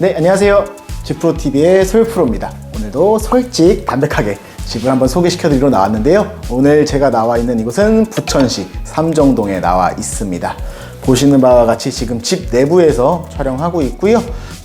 네, 안녕하세요. 지프로TV의 솔프로입니다. 오늘도 솔직, 담백하게 집을 한번 소개시켜드리러 나왔는데요. 오늘 제가 나와 있는 이곳은 부천시 삼정동에 나와 있습니다. 보시는 바와 같이 지금 집 내부에서 촬영하고 있고요.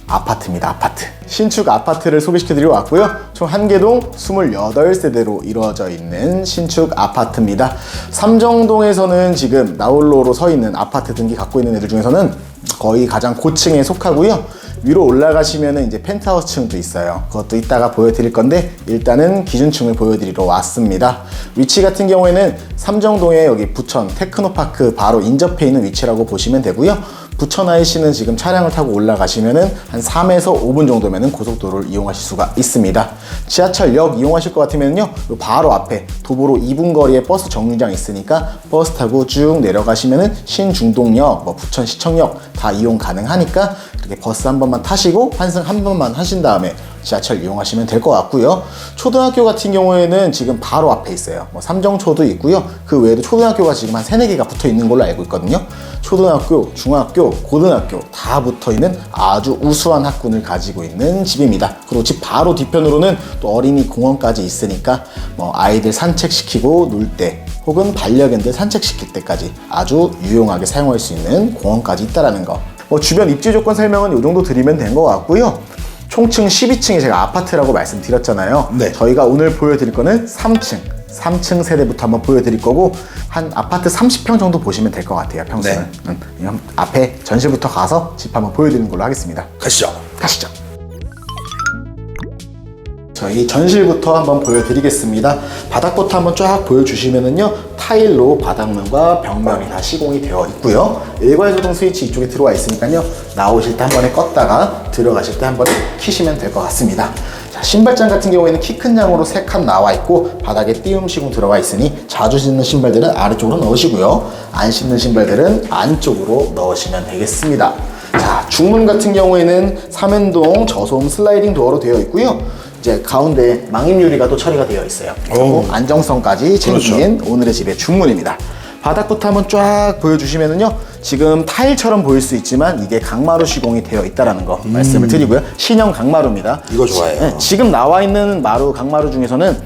아파트입니다, 아파트. 신축 아파트를 소개시켜드리러 왔고요. 총 한 개동 28세대로 이루어져 있는 신축 아파트입니다. 삼정동에서는 지금 나홀로로 서 있는 아파트 등기 갖고 있는 애들 중에서는 거의 가장 고층에 속하고요. 위로 올라가시면 이제 펜트하우스 층도 있어요. 그것도 이따가 보여드릴 건데 일단은 기준층을 보여드리러 왔습니다. 위치 같은 경우에는 삼정동에 여기 부천 테크노파크 바로 인접해 있는 위치라고 보시면 되고요. 부천 IC는 지금 차량을 타고 올라가시면은 한 3에서 5분 정도면은 고속도로를 이용하실 수가 있습니다. 지하철역 이용하실 것 같으면요. 요 바로 앞에 도보로 2분 거리에 버스 정류장 있으니까 버스 타고 쭉 내려가시면은 신중동역, 뭐 부천시청역 다 이용 가능하니까 이렇게 버스 한 번만 타시고 환승 한 번만 하신 다음에 지하철 이용하시면 될 것 같고요. 초등학교 같은 경우에는 지금 바로 앞에 있어요. 뭐 삼정초도 있고요. 그 외에도 초등학교가 지금 한 세네 개가 붙어 있는 걸로 알고 있거든요. 초등학교, 중학교, 고등학교 다 붙어 있는 아주 우수한 학군을 가지고 있는 집입니다. 그리고 집 바로 뒤편으로는 또 어린이 공원까지 있으니까 뭐 아이들 산책시키고 놀 때 혹은 반려견들 산책시킬 때까지 아주 유용하게 사용할 수 있는 공원까지 있다라는 거. 뭐 주변 입지 조건 설명은 이 정도 드리면 된 것 같고요. 총층 12층이 제가 아파트라고 말씀드렸잖아요. 네. 저희가 오늘 보여드릴 거는 3층. 3층 세대부터 한번 보여드릴 거고 한 아파트 30평 정도 보시면 될 것 같아요 평수는 네. 음, 그럼 앞에 전실부터 가서 집 한번 보여드리는 걸로 하겠습니다 가시죠. 가시죠 저희 전실부터 한번 보여드리겠습니다. 바닥부터 한번 쫙 보여주시면은요 타일로 바닥면과 벽면이 다 시공이 되어 있고요. 일괄 조동 스위치 이쪽에 들어와 있으니까요 나오실 때 한 번에 껐다가 들어가실 때 한 번에 키시면 될 것 같습니다. 자, 신발장 같은 경우에는 키 큰 양으로 세칸 나와 있고 바닥에 띄움 시공 들어가 있으니 자주 신는 신발들은 아래쪽으로 넣으시고요. 안 신는 신발들은 안쪽으로 넣으시면 되겠습니다. 자, 중문 같은 경우에는 삼연동 저소음 슬라이딩 도어로 되어 있고요. 이제 가운데 망임 유리가 또 처리가 되어 있어요. 그리고 오. 안정성까지 챙긴 오늘의 집의 중문입니다. 바닥부터 한번 쫙 보여주시면은요, 지금 타일처럼 보일 수 있지만 이게 강마루 시공이 되어 있다라는 거 말씀을 드리고요. 신형 강마루입니다. 이거 좋아해요. 네, 지금 나와 있는 마루 강마루 중에서는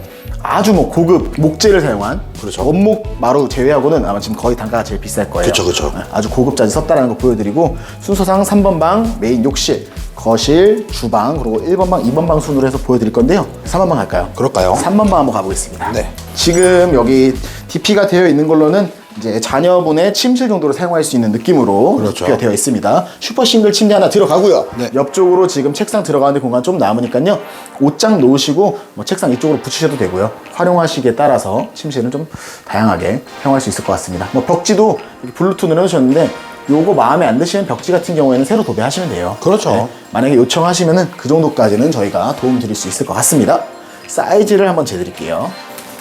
아주 뭐 고급 목재를 사용한 그렇죠. 원목 마루 제외하고는 아마 지금 거의 단가가 제일 비쌀 거예요. 그쵸. 네, 아주 고급자재 썼다라는 거 보여드리고 순서상 3번 방 메인 욕실 거실 주방 그리고 1번 방 2번 방 순으로 해서 보여드릴 건데요 3번 방 갈까요? 그럴까요? 3번 방 한번 가보겠습니다 네. 지금 여기 DP가 되어 있는 걸로는 이제 자녀분의 침실 정도로 사용할 수 있는 느낌으로 그렇죠. DP가 되어 있습니다 슈퍼 싱글 침대 하나 들어가고요 네. 옆쪽으로 지금 책상 들어가는데 공간 좀 남으니까요 옷장 놓으시고 뭐 책상 이쪽으로 붙이셔도 되고요 활용하시기에 따라서 침실은 좀 다양하게 사용할 수 있을 것 같습니다 뭐 벽지도 이렇게 블루투드로 해주셨는데 요거 마음에 안 드시는 벽지 같은 경우에는 새로 도배하시면 돼요. 그렇죠. 만약에 요청하시면은 그 정도까지는 저희가 도움 드릴 수 있을 것 같습니다. 사이즈를 한번 재드릴게요.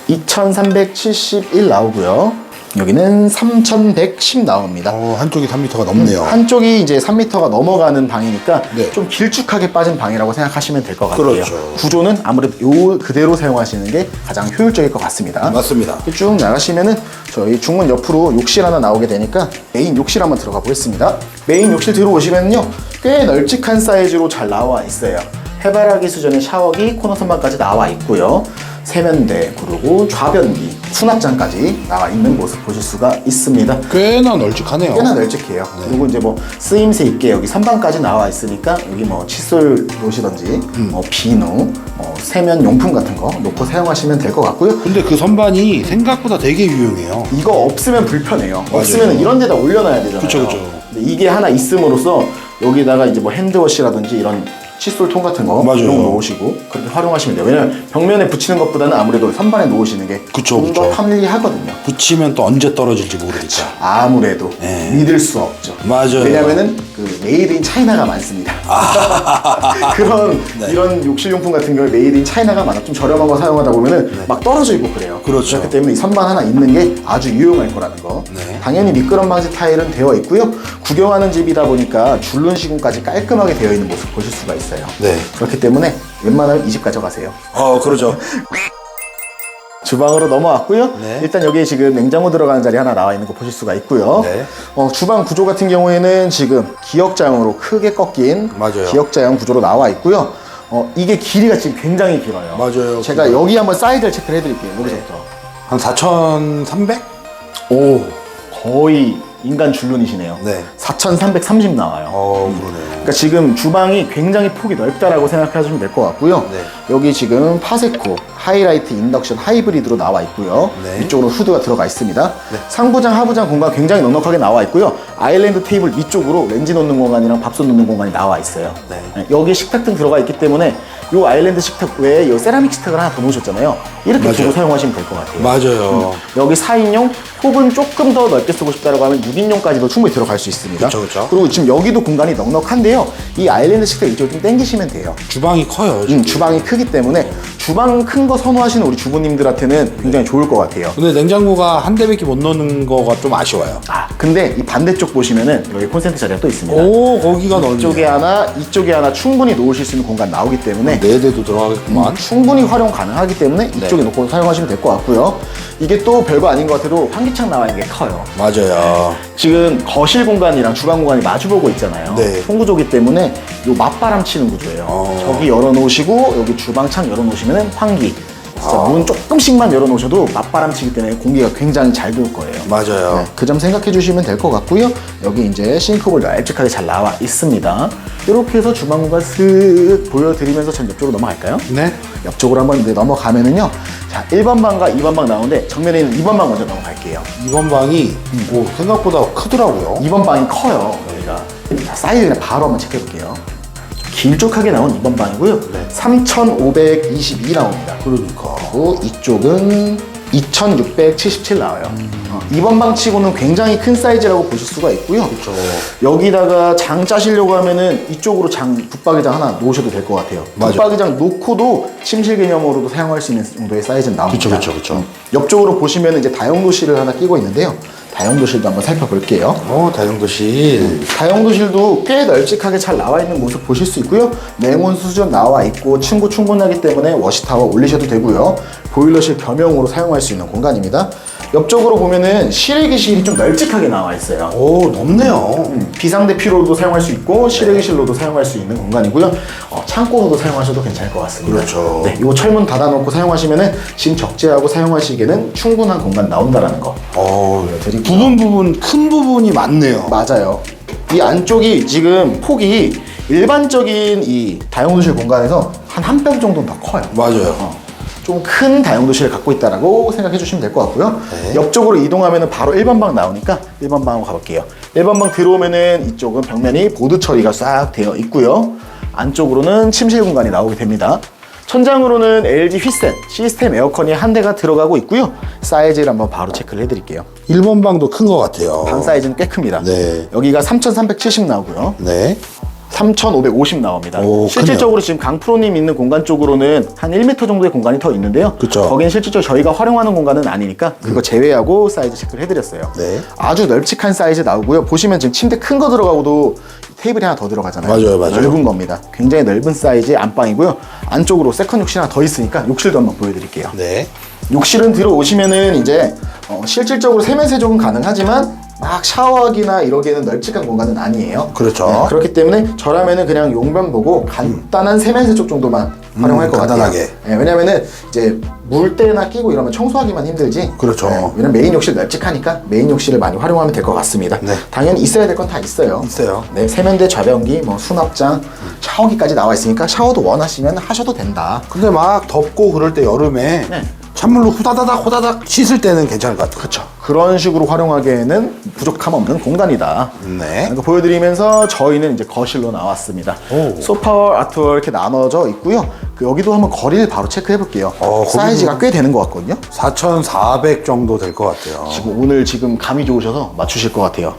2371 나오고요 여기는 3110 나옵니다 어, 한쪽이 3m가 넘네요. 한쪽이 이제 3m가 넘어가는 방이니까 네. 좀 길쭉하게 빠진 방이라고 생각하시면 될 것 같아요. 그렇죠. 구조는 아무래도 요 그대로 사용하시는 게 가장 효율적일 것 같습니다. 맞습니다. 이렇게 쭉 나가시면은 저희 중문 옆으로 욕실 하나 나오게 되니까 메인 욕실 한번 들어가 보겠습니다. 메인 욕실 들어오시면요 꽤 널찍한 사이즈로 잘 나와 있어요. 해바라기 수준의 샤워기, 코너 선반까지 나와 있고요. 세면대, 그리고 좌변기, 수납장까지 나와 있는 모습 보실 수가 있습니다. 꽤나 널찍하네요. 꽤나 널찍해요. 그리고 이제 뭐 쓰임새 있게 여기 선반까지 나와 있으니까 여기 뭐 칫솔 놓으시던지 뭐 비누, 뭐 세면 용품 같은 거 놓고 사용하시면 될 것 같고요. 근데 그 선반이 생각보다 되게 유용해요. 이거 없으면 불편해요. 없으면 이런 데다 올려놔야 되잖아요. 그쵸, 그쵸. 근데 이게 하나 있음으로써 여기다가 이제 뭐 핸드워시라든지 이런 칫솔통 같은 거 맞아요. 이런 거 놓으시고 그렇게 활용하시면 돼요. 왜냐면 벽면에 붙이는 것보다는 아무래도 선반에 놓으시는 게 그쵸, 좀 더 그쵸. 편리하거든요. 붙이면 또 언제 떨어질지 모르니까. 아무래도 네. 믿을 수 없죠. 맞아요. 왜냐면은 그 메이드 인 차이나가 많습니다. 그런 이런 욕실용품 같은 경우에 메이드 인 차이나가 많아 좀 저렴한 거 사용하다 보면은 막 떨어져 있고 그래요. 그렇죠. 그렇기 때문에 이 선반 하나 있는 게 아주 유용할 거라는 거. 네. 당연히 미끄럼 방지 타일은 되어 있고요. 구경하는 집이다 보니까 줄눈 시공까지 깔끔하게 되어 있는 모습 보실 수가 있어요. 네. 그렇기 때문에 웬만하면 이 집 가져가세요. 어, 그러죠. 주방으로 넘어왔고요. 네. 일단 여기 지금 냉장고 들어가는 자리 하나 나와 있는 거 보실 수가 있고요. 네. 어, 주방 구조 같은 경우에는 지금 기역자형으로 크게 꺾인 맞아요. 기역자형 구조로 나와 있고요. 어, 이게 길이가 지금 굉장히 길어요. 맞아요. 제가 여기 한번 사이즈를 체크를 해드릴게요. 여기서부터. 한 4,300? 오, 거의 인간 줄눈이시네요. 네. 4,330 나와요. 어, 그러네요. 그러니까 지금 주방이 굉장히 폭이 넓다라고 생각하시면 될 것 같고요. 네. 여기 지금 파세코, 하이라이트, 인덕션, 하이브리드로 나와 있고요. 네. 이쪽으로 후드가 들어가 있습니다. 네. 상부장, 하부장 공간 굉장히 넉넉하게 나와 있고요. 아일랜드 테이블 위쪽으로 렌지 놓는 공간이랑 밥솥 놓는 공간이 나와 있어요. 네. 여기 식탁 등 들어가 있기 때문에 이 아일랜드 식탁 외에 이 세라믹 식탁을 하나 더 놓으셨잖아요. 이렇게 맞아요. 두고 사용하시면 될 것 같아요. 맞아요. 여기 4인용 혹은 조금 더 넓게 쓰고 싶다고 하면 6인용까지도 충분히 들어갈 수 있습니다. 그쵸, 그쵸. 리고 지금 여기도 공간이 넉넉한데요. 이 아일랜드 식탁 이쪽을 좀 당기시면 돼요. 주방이 커요. 음, 주방이 크기 때문에 주방 큰 거 선호하시는 우리 주부님들한테는 굉장히 좋을 것 같아요. 근데 냉장고가 한 대밖에 못 넣는 거가 좀 아쉬워요. 아, 근데 이 반대쪽 보시면은 여기 콘센트 자리가 또 있습니다. 오, 거기가 넓네. 이쪽에 하나, 이쪽에 하나 충분히 놓으실 수 있는 공간 나오기 때문에 네 대도 들어가겠구만. 충분히 활용 가능하기 때문에 이쪽에 놓고 사용하시면 될 것 같고요. 이게 또 별거 아닌 것 같아도 환기창 나와 있는 게 커요. 맞아요. 지금 거실 공간이랑 주방 공간이 마주보고 있잖아요. 네. 송구조기 때문에 요 맞바람 치는 구조예요. 어. 저기 열어놓으시고 여기 주방 창 열어놓으시면 환기. 진짜 아. 문 조금씩만 열어놓으셔도 맞바람 치기 때문에 공기가 굉장히 잘 돌 거예요. 맞아요. 네, 그 점 생각해 주시면 될 것 같고요. 여기 이제 싱크볼 널찍하게 잘 나와 있습니다. 이렇게 해서 주방 공간 슥 보여드리면서 전 옆쪽으로 넘어갈까요? 네. 옆쪽으로 한번 이제 넘어가면은요. 자, 1번 방과 2번 방 나오는데 정면에 있는 2번 방 먼저 넘어갈게요. 2번 방이 오, 생각보다 크더라고요. 2번 방이 커요. 여기가. 자, 사이즈 그냥 바로 한번 체크해 볼게요. 길쭉하게 나온 2번 방이고요. 3,522 나옵니다. 그러니까. 그리고 이쪽은 2,677 나와요. 어, 2번 방 치고는 굉장히 큰 사이즈라고 보실 수가 있고요. 그렇죠. 여기다가 장 짜시려고 하면은 이쪽으로 장 붙박이장 하나 놓으셔도 될 것 같아요. 맞아. 붙박이장 놓고도 침실 개념으로도 사용할 수 있는 정도의 사이즈는 나옵니다. 그쵸, 그쵸. 음, 옆쪽으로 보시면 이제 다용도실을 하나 끼고 있는데요. 다용도실도 한번 살펴볼게요. 어, 다용도실. 다용도실도 꽤 널찍하게 잘 나와 있는 모습 보실 수 있고요. 냉온 수전 나와 있고 층고 충분하기 때문에 워시타워 올리셔도 되고요. 보일러실 겸용으로 사용할 수 있는 공간입니다. 옆쪽으로 보면은 실외기실이 좀 널찍하게 나와 있어요. 오, 넓네요. 음, 비상대피로도 사용할 수 있고 실외기실로도 사용할 수 있는 공간이고요. 어, 창고로도 사용하셔도 괜찮을 것 같습니다. 그렇죠. 네, 이거 철문 닫아놓고 사용하시면은 짐 적재하고 사용하시기에는 충분한 공간 나온다라는 거. 어, 드릴게요. 부분 부분 큰 부분이 많네요. 맞아요. 이 안쪽이 지금 폭이 일반적인 이 다용도실 공간에서 한 한 뼘 정도는 더 커요. 맞아요. 좀 큰 다용도실을 갖고 있다라고 생각해 주시면 될 것 같고요. 네. 옆쪽으로 이동하면 바로 1번 방 나오니까 1번 방으로 가볼게요. 1번 방 들어오면은 이쪽은 벽면이 보드 처리가 싹 되어 있고요. 안쪽으로는 침실 공간이 나오게 됩니다. 천장으로는 LG 휘센 시스템 에어컨이 한 대가 들어가고 있고요. 사이즈를 한번 바로 체크를 해드릴게요. 1번 방도 큰 것 같아요. 방 사이즈는 꽤 큽니다. 네. 여기가 3,370 나오고요. 네. 3,550 나옵니다. 오, 실질적으로 지금 강프로님 있는 공간 쪽으로는 한 1m 정도의 공간이 더 있는데요. 그쵸. 거긴 실질적으로 저희가 활용하는 공간은 아니니까 그거 제외하고 사이즈 체크를 해드렸어요. 네. 아주 널찍한 사이즈 나오고요. 보시면 지금 침대 큰 거 들어가고도 테이블이 하나 더 들어가잖아요. 맞아요, 맞아요. 넓은 겁니다. 굉장히 넓은 사이즈의 안방이고요. 안쪽으로 세컨 욕실 하나 더 있으니까 욕실도 한번 보여드릴게요. 네. 욕실은 들어오시면은 이제 어, 실질적으로 세면 세족은 가능하지만 막 샤워하기나 이러기에는 널찍한 공간은 아니에요. 그렇죠. 네, 그렇기 때문에 저라면은 그냥 용변 보고 간단한 세면 세족 정도만 활용할 것 간단하게. 같아요. 네, 왜냐면은 이제 물때나 끼고 이러면 청소하기만 힘들지. 그렇죠. 네, 왜냐면 메인 욕실 널찍하니까 메인 욕실을 많이 활용하면 될 것 같습니다. 네. 당연히 있어야 될 건 다 있어요. 있어요. 네, 세면대, 좌변기, 뭐 수납장, 샤워기까지 나와 있으니까 샤워도 원하시면 하셔도 된다. 근데 막 덥고 그럴 때 여름에 네. 찬물로 후다다닥 후다닥 씻을 때는 괜찮을 것 같아요. 그렇죠. 그런 식으로 활용하기에는 부족함 없는 공간이다. 네. 이거 보여드리면서 저희는 이제 거실로 나왔습니다. 오. 소파와 아트월 이렇게 나눠져 있고요. 그 여기도 한번 거리를 바로 체크해 볼게요. 어, 사이즈가 꽤 되는 것 같거든요. 4,400 정도 될 것 같아요. 지금 오늘 지금 감이 좋으셔서 맞추실 것 같아요.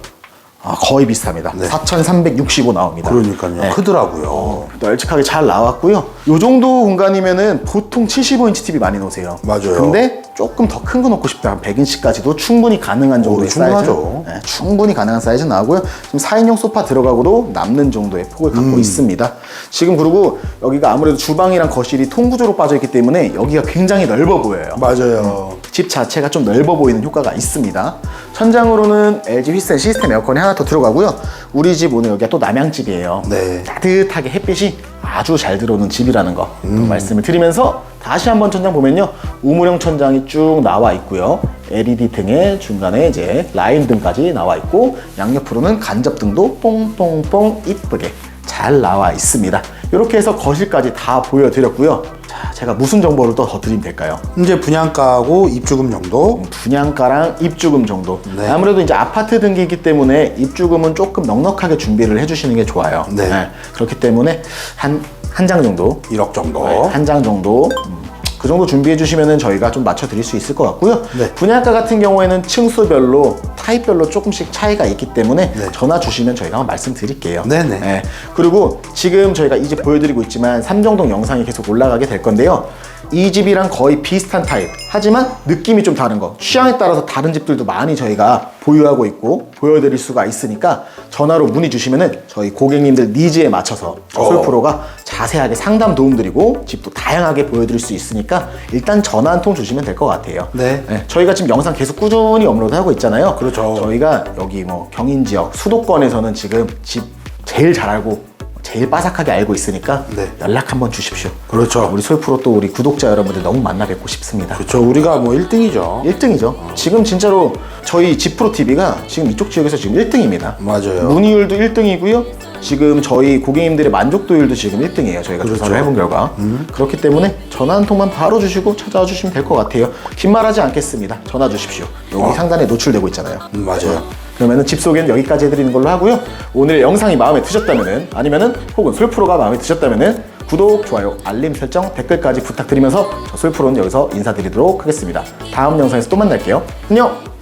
아, 거의 비슷합니다. 네. 4,365 나옵니다. 그러니까요. 네. 크더라고요. 널찍하게 잘 나왔고요. 요 정도 공간이면은 보통 75인치 TV 많이 놓으세요. 맞아요. 근데 조금 더 큰 거 놓고 싶다. 100인치까지도 충분히 가능한 정도의 어, 충분하죠. 사이즈. 네, 충분히 가능한 사이즈 나오고요. 지금 4인용 소파 들어가고도 남는 정도의 폭을 갖고 음. 있습니다. 지금 그리고 여기가 아무래도 주방이랑 거실이 통구조로 빠져 있기 때문에 여기가 굉장히 넓어 보여요. 맞아요. 집 자체가 좀 넓어 보이는 효과가 있습니다. 천장으로는 LG 휘센 시스템 에어컨이 하나 더 들어가고요. 우리 집 오늘 여기가 또 남양집이에요. 네. 따뜻하게 햇빛이 아주 잘 들어오는 집이라는 거또 말씀을 드리면서 다시 한번 천장 보면요. 우물형 천장이 쭉 나와 있고요. LED 등의 중간에 이제 라인 등까지 나와 있고 양옆으로는 간접 등도 뽕뽕뽕 이쁘게 잘 나와 있습니다. 이렇게 해서 거실까지 다 보여드렸고요. 자, 제가 무슨 정보를 또 더 드리면 될까요? 현재 분양가하고 입주금 정도. 분양가랑 입주금 정도. 네. 아무래도 이제 아파트 등기이기 때문에 입주금은 조금 넉넉하게 준비를 해주시는 게 좋아요. 네. 그렇기 때문에 한 한 장 정도, 1억 정도. 한 장 정도. 음, 그 정도 준비해 주시면은 저희가 좀 맞춰 드릴 수 있을 것 같고요. 네. 분양가 같은 경우에는 층수별로 타입별로 조금씩 차이가 있기 때문에 네. 전화 주시면 저희가 한번 말씀드릴게요. 네네. 네. 그리고 지금 저희가 이 집 보여드리고 있지만 삼정동 영상이 계속 올라가게 될 건데요. 이 집이랑 거의 비슷한 타입. 하지만 느낌이 좀 다른 거. 취향에 따라서 다른 집들도 많이 저희가 보유하고 있고 보여드릴 수가 있으니까 전화로 문의 주시면은 저희 고객님들 니즈에 맞춰서 어. 솔프로가 자세하게 상담 도움 드리고 집도 다양하게 보여드릴 수 있으니까 일단 전화 한 통 주시면 될 것 같아요. 네. 저희가 지금 영상 계속 꾸준히 업로드하고 있잖아요. 그렇죠. 저희가 여기 뭐 경인 지역 수도권에서는 지금 집 제일 잘 알고 제일 빠삭하게 알고 있으니까 네. 연락 한번 주십시오. 그렇죠. 우리 솔프로 또 우리 구독자 여러분들 너무 만나 뵙고 싶습니다. 그렇죠. 우리가 뭐 1등이죠. 1등이죠. 지금 진짜로 저희 지프로 TV가 지금 이쪽 지역에서 지금 1등입니다. 맞아요. 문의율도 1등이고요. 지금 저희 고객님들의 만족도율도 지금 1등이에요. 저희가 그렇죠. 조사를 해본 결과. 그렇기 때문에 전화 한 통만 바로 주시고 찾아와 주시면 될 것 같아요. 긴 말하지 않겠습니다. 전화 주십시오. 여기 어. 상단에 노출되고 있잖아요. 음, 맞아요. 그러면은 집 소개는 여기까지 해드리는 걸로 하고요. 오늘 영상이 마음에 드셨다면은 아니면은 혹은 솔프로가 마음에 드셨다면은 구독, 좋아요, 알림 설정, 댓글까지 부탁드리면서 저 솔프로는 여기서 인사드리도록 하겠습니다. 다음 영상에서 또 만날게요. 안녕!